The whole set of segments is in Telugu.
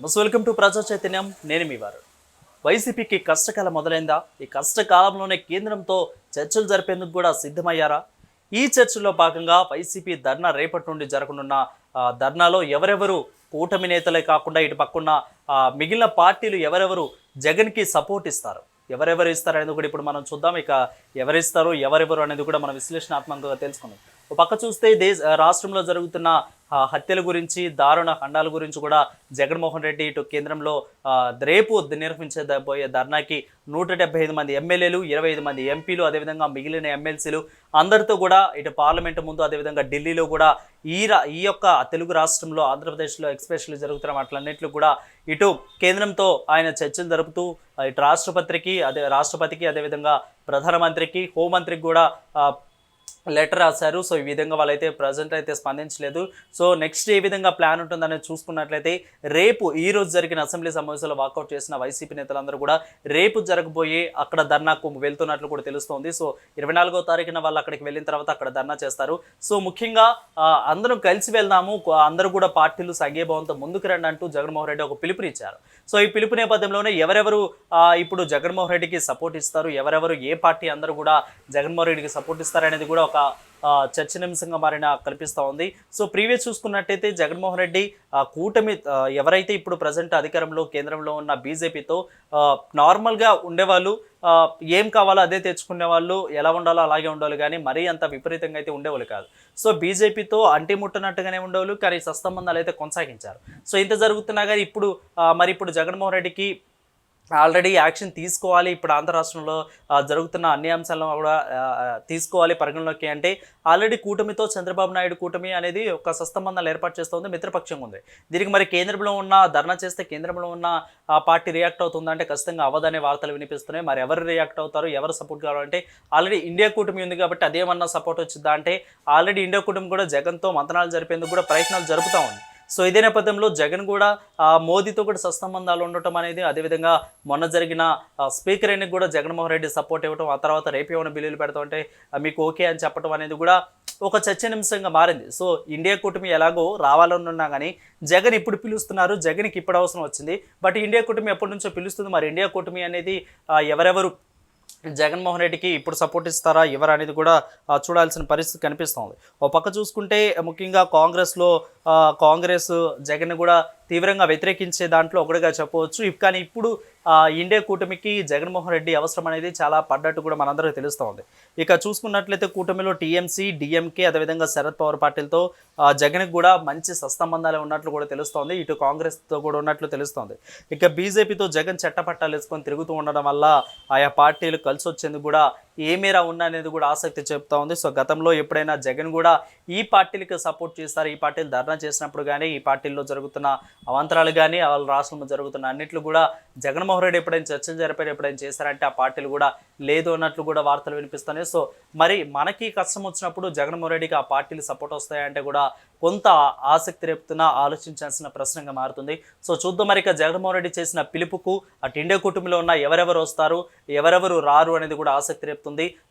నమస్తే వెల్కమ్ టు ప్రజా చైతన్యం నేను మీ వారు. వైసీపీకి కష్టకాలం మొదలైందా? ఈ కష్టకాలంలోనే కేంద్రంతో చర్చలు జరిపేందుకు కూడా సిద్ధమయ్యారా? ఈ చర్చల్లో భాగంగా వైసీపీ ధర్నా రేపటి నుండి జరగనున్న ధర్నాలో ఎవరెవరు కూటమి నేతలే కాకుండా ఇటు పక్కన్న మిగిలిన పార్టీలు ఎవరెవరు జగన్కి సపోర్ట్ ఇస్తారు? ఎవరెవరు ఇస్తారు అనేది కూడా ఇప్పుడు మనం చూద్దాం. ఇక ఎవరిస్తారు ఎవరెవరు అనేది కూడా మనం విశ్లేషణాత్మకంగా తెలుసుకుందాం. ఒక పక్క చూస్తే దేశ రాష్ట్రంలో జరుగుతున్న హత్యల గురించి దారుణ ఖండాల గురించి కూడా జగన్మోహన్ రెడ్డి ఇటు కేంద్రంలో రేపు నిర్వహించే పోయే ధర్నాకి నూట డెబ్బై ఐదు మంది ఎమ్మెల్యేలు ఇరవై ఐదు మంది ఎంపీలు అదేవిధంగా మిగిలిన ఎమ్మెల్సీలు అందరితో కూడా ఇటు పార్లమెంటు ముందు అదేవిధంగా ఢిల్లీలో కూడా ఈ రా ఈ యొక్క తెలుగు రాష్ట్రంలో ఆంధ్రప్రదేశ్లో ఎక్స్ప్రెషన్లు జరుగుతున్న వాటిలన్నింటిలో కూడా ఇటు కేంద్రంతో ఆయన చర్చలు జరుపుతూ ఇటు రాష్ట్రపతికి అదే రాష్ట్రపతికి అదేవిధంగా ప్రధానమంత్రికి హోంమంత్రికి కూడా లెటర్ రాశారు. సో ఈ విధంగా వాళ్ళైతే ప్రజెంట్ అయితే స్పందించలేదు. సో నెక్స్ట్ ఏ విధంగా ప్లాన్ ఉంటుందనేది చూసుకున్నట్లయితే రేపు ఈ రోజు జరిగిన అసెంబ్లీ సమావేశంలో వాకౌట్ చేసిన వైసీపీ నేతలందరూ కూడా రేపు జరగబోయే అక్కడ ధర్నాకు వెళ్తున్నట్లు కూడా తెలుస్తోంది. సో ఇరవై నాలుగో తారీఖున వాళ్ళు అక్కడికి వెళ్ళిన తర్వాత అక్కడ ధర్నా చేస్తారు. సో ముఖ్యంగా అందరం కలిసి వెళ్దాము. అందరూ కూడా పార్టీలు సంఘీభావంతో ముందుకు రండి అంటూ జగన్మోహన్ రెడ్డి ఒక పిలుపునిచ్చారు సో ఈ పిలుపు నేపథ్యంలోనే ఎవరెవరు ఇప్పుడు జగన్మోహన్ రెడ్డికి సపోర్ట్ ఇస్తారు? ఎవరెవరు ఏ పార్టీ అందరూ కూడా జగన్మోహన్ రెడ్డికి సపోర్ట్ ఇస్తారు అనేది కూడా ఒక ఆ, చర్చనీయాంశంగా మారిన కనిపిస్తూ ఉంది. సో ప్రీవియస్ చూసుకున్నట్టయితే జగన్మోహన్ రెడ్డి కూటమి ఎవరైతే ఇప్పుడు ప్రజెంట్ అధికారంలో కేంద్రంలో ఉన్న బీజేపీతో నార్మల్గా ఉండేవాళ్ళు ఏం కావాలో అదే తెచ్చుకునే వాళ్ళు ఎలా ఉండాలో అలాగే ఉండాలి కానీ మరీ అంత విపరీతంగా అయితే ఉండేవాళ్ళు కాదు. సో బీజేపీతో అంటిముట్టనట్టుగానే ఉండేవాళ్ళు కానీ సస్తంబంధాలు అయితే కొనసాగించారు. సో ఇంత జరుగుతున్నా కానీ ఇప్పుడు మరి ఇప్పుడు జగన్మోహన్ రెడ్డికి ఆల్రెడీ యాక్షన్ తీసుకోవాలి. ఇప్పుడు ఆంధ్ర రాష్ట్రంలో జరుగుతున్న అన్ని అంశాలను కూడా తీసుకోవాలి పరిగణలోకి అంటే ఆల్రెడీ కూటమితో చంద్రబాబు నాయుడు కూటమి అనేది ఒక సస్తంబంధాలు ఏర్పాటు చేస్తుంది మిత్రపక్షంగా ఉంది. దీనికి మరి కేంద్రంలో ఉన్న ధర్నా చేస్తే కేంద్రంలో ఉన్న ఆ పార్టీ రియాక్ట్ అవుతుందంటే ఖచ్చితంగా అవ్వదనే వార్తలు వినిపిస్తున్నాయి. మరి ఎవరు రియాక్ట్ అవుతారు ఎవరు సపోర్ట్ కావాలంటే ఆల్రెడీ ఇండియా కూటమి ఉంది కాబట్టి అదేమన్నా సపోర్ట్ వచ్చిందా అంటే ఆల్రెడీ ఇండియా కూటమి కూడా జగన్తో మంతనాలు జరిపేందుకు కూడా ప్రయత్నాలు జరుపుతూ ఉంది. సో ఇదే నేపథ్యంలో జగన్ కూడా మోదీతో కూడా సత్సంబంధాలు ఉండటం అనేది అదేవిధంగా మొన్న జరిగిన స్పీకర్ ఎన్నిక కూడా జగన్మోహన్ రెడ్డి సపోర్ట్ ఇవ్వడం ఆ తర్వాత రేపు ఏమైనా బిల్లులు పెడతాం మీకు ఓకే అని చెప్పడం అనేది కూడా ఒక చర్చనీయాంశంగా మారింది. సో ఇండియా కూటమి ఎలాగో రావాలనున్నా కానీ జగన్ ఇప్పుడు పిలుస్తున్నారు జగన్కి ఇప్పుడు అవసరం వచ్చింది. బట్ ఇండియా కూటమి ఎప్పటి నుంచో పిలుస్తుంది. మరి ఇండియా కూటమి అనేది ఎవరెవరు జగన్మోహన్ రెడ్డికి ఇప్పుడు సపోర్ట్ ఇస్తారా ఎవరు అనేది కూడా చూడాల్సిన పరిస్థితి కనిపిస్తోంది. ఓ పక్క చూసుకుంటే ముఖ్యంగా కాంగ్రెస్లో కాంగ్రెస్ జగన్ కూడా తీవ్రంగా వ్యతిరేకించే దాంట్లో ఒకటిగా చెప్పవచ్చు. కానీ ఇప్పుడు ఇండియా కూటమికి జగన్మోహన్ రెడ్డి అవసరం అనేది చాలా పడ్డట్టు కూడా మనందరికీ తెలుస్తోంది ఇక చూసుకున్నట్లయితే కూటమిలో టీఎంసీ డిఎంకే అదేవిధంగా శరద్ పవార్ పార్టీలతో జగన్కి కూడా మంచి సస్తంబంధాలు ఉన్నట్లు కూడా తెలుస్తోంది ఇటు కాంగ్రెస్తో కూడా ఉన్నట్లు తెలుస్తోంది ఇక బీజేపీతో జగన్ చట్టపట్టాలు వేసుకొని తిరుగుతూ ఉండడం వల్ల ఆయా పార్టీలు కలిసి వచ్చేందుకు కూడా ఏ మేర అనేది కూడా ఆసక్తి చెప్తా ఉంది. సో గతంలో ఎప్పుడైనా జగన్ కూడా ఈ పార్టీలకు సపోర్ట్ చేస్తారు. ఈ పార్టీలు ధర్నా చేసినప్పుడు కానీ ఈ పార్టీల్లో జరుగుతున్న అవాంతరాలు కానీ వాళ్ళ రాష్ట్రంలో జరుగుతున్న అన్నిట్లు కూడా జగన్మోహన్ రెడ్డి ఎప్పుడైనా చర్చలు జరిపారు ఎప్పుడైనా చేశారంటే ఆ పార్టీలు కూడా లేదు అన్నట్లు కూడా వార్తలు వినిపిస్తున్నాయి. సో మరి మనకి కష్టం వచ్చినప్పుడు జగన్మోహన్ రెడ్డికి ఆ పార్టీలు సపోర్ట్ వస్తాయంటే కూడా కొంత ఆసక్తి రేపుతున్న ఆలోచించాల్సిన ప్రశ్నగా మారుతుంది. సో చూద్దాం మరి ఇక జగన్మోహన్ రెడ్డి చేసిన పిలుపుకు అటు ఇండియా కుటుంబంలో ఉన్న ఎవరెవరు వస్తారు ఎవరెవరు రారు అనేది కూడా ఆసక్తి రేపుతుంది.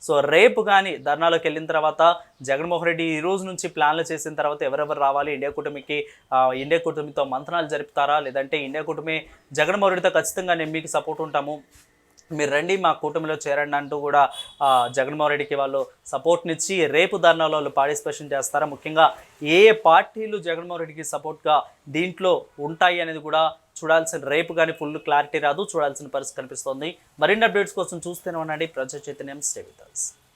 సో రేపు కానీ ధర్నాలోకి వెళ్ళిన తర్వాత జగన్మోహన్ రెడ్డి ఈ రోజు నుంచి ప్లాన్లు చేసిన తర్వాత ఎవరెవరు రావాలి? ఇండియా కూటమికి ఇండియా కూటమితో మంత్రాలు జరుపుతారా? లేదంటే ఇండియా కూటమి జగన్మోహన్ రెడ్డితో ఖచ్చితంగా నేను మీకు సపోర్ట్ ఉంటాము. మీరు రండి మా కూటమిలో చేరండి అంటూ కూడా జగన్మోహన్ రెడ్డికి వాళ్ళు సపోర్ట్నిచ్చి రేపు ధర్నాలో వాళ్ళు పార్టిసిపేషన్ చేస్తారా? ముఖ్యంగా ఏ ఏ పార్టీలు జగన్మోహన్ రెడ్డికి సపోర్ట్గా దీంట్లో ఉంటాయి అనేది కూడా చూడాల్సిన రేపు కానీ ఫుల్ క్లారిటీ రాదు చూడాల్సిన పరిస్థితి కనిపిస్తోంది మరిన్ని అప్డేట్స్ కోసం చూస్తూనే ఉండండి ప్రజా చైతన్యం స్టే విత్.